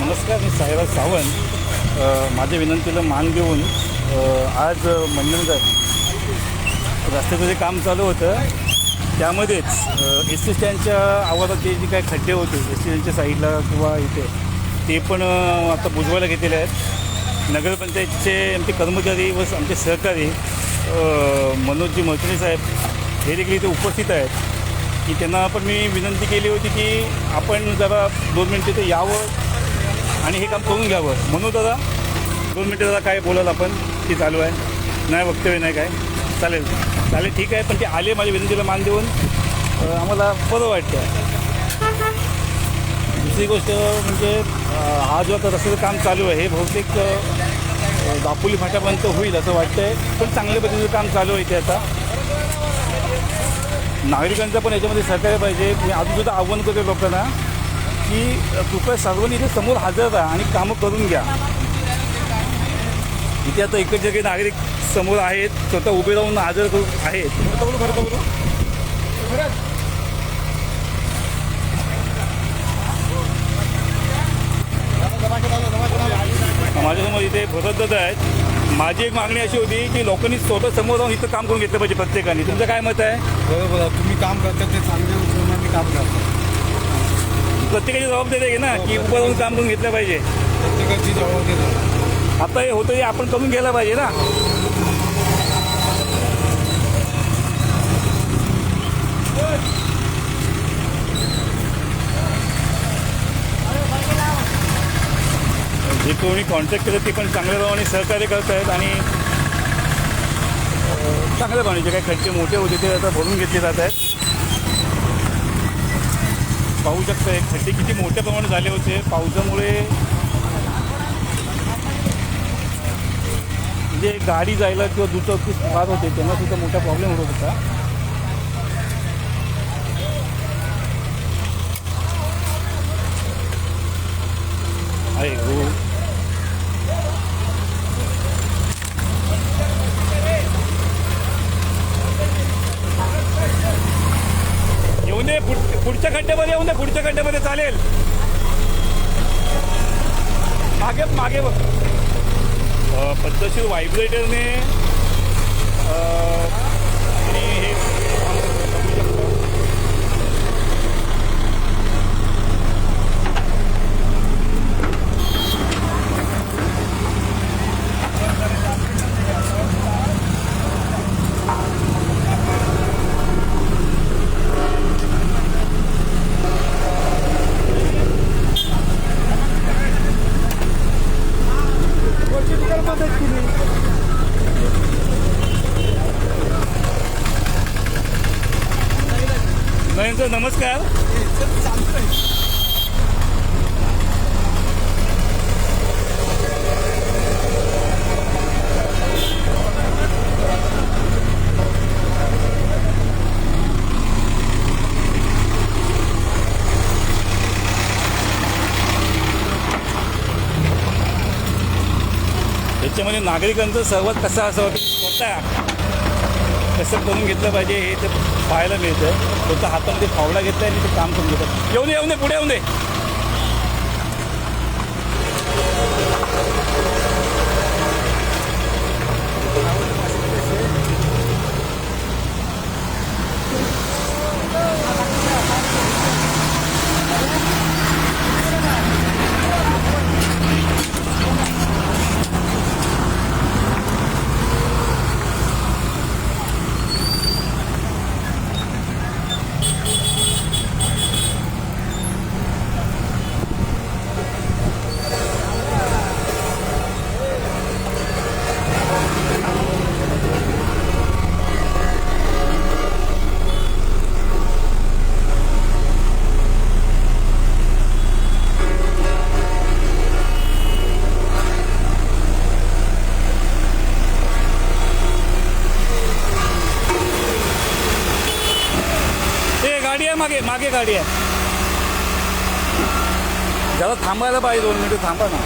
नमस्कार मी साहेबराज सावंत. माझ्या विनंतीला मान घेऊन आज मंडणगड रस्त्याचं जे काम चालू होतं त्यामध्येच एस टी स्टँडच्या आवाजाचे जे काही खड्डे होते एस टी स्टँडच्या साईडला किंवा इथे ते पण आता बुजवायला घेतलेले आहेत. नगरपंचायतचे आमचे कर्मचारी व आमचे सहकारी अ, मनोजजी मर्चने साहेब हे देखील इथे उपस्थित आहेत. की त्यांना पण मी विनंती केली होती की आपण जरा दोन मिनटं इथे यावं. आणि हे काम करून घ्यावं. म्हणून दादा दोन मिनटं जरा काय बोलाल आपण? ते चालू आहे. नाही वक्तव्य नाही काय? चालेल. चालेल ठीक आहे पण ते आले माझ्या विनंतीला मान देऊन. आम्हाला बरं वाटतं दुसरी गोष्ट म्हणजे हा जो आता रस्त्याचं काम चालू आहे हे बहुतेक दापोली फाट्यापर्यंत होईल असं वाटतंय. पण चांगल्या पद्धतीचं काम चालू आहे इथे आता. नागरिकांचं पण याच्यामध्ये सहकार्य पाहिजे. मी अजूनसुद्धा आव्हान करतो लोकांना. की कृपया सर्वांनी इथे समोर हजर राहा आणि कामं करून घ्या. इथे आता इकडचे काही नागरिक समोर आहेत स्वतः उभे राहून हजर करू आहेत. माझ्यासमोर इथे भरतदादा आहेत. माझी एक मागणी अशी होती की लोकांनी स्वतः समोर राहून इथं काम करून घेतलं पाहिजे प्रत्येकाने. तुमचं काय मत आहे? बरोबर तुम्ही काम करता ते चांगले प्रत्येकाची जबाबदारी आहे ना की उभं राहून काम करून घेतलं पाहिजे. प्रत्येकाची जबाबदारी. आता हे होतं हे आपण करून घ्यायला पाहिजे ना. जे कोणी कॉन्टॅक्ट करतात ते पण चांगल्या प्रमाणे सहकार्य करत आहेत आणि चांगल्या प्रमाणे जे काही खर्चे मोठे होते ते आता भरून घेतले जात आहेत. पाहू शकता एक खड्डे किती मोठ्या प्रमाणात झाले होते. पावसामुळे म्हणजे गाडी जायला किंवा दुचाकी वाद होते त्यांना सुद्धा मोठा प्रॉब्लेम होत होता. आहे हो. येऊन ये पुढ- पुढच्या खड्ड्यामध्ये येऊन दे पुढच्या खड्ड्यामध्ये चालेल. मागे मागे बघ. पद्धतशीर व्हायब्रेटरने आणि हे नयन सर नमस्कार. याच्यामध्ये म्हणजे नागरिकांचा सहभाग कसा असावा की स्वतः कसं करून घेतलं पाहिजे हे ते पाहायला मिळतं. स्वतः हातामध्ये फावडा घेतला आणि ते काम करून घेतात. येऊन येऊन दे पुढे येऊन दे ते गाडी आहे मागे मागे गाडी आहे. त्याला थांबायला पाहिजे दोन मिनिटं थांबा ना.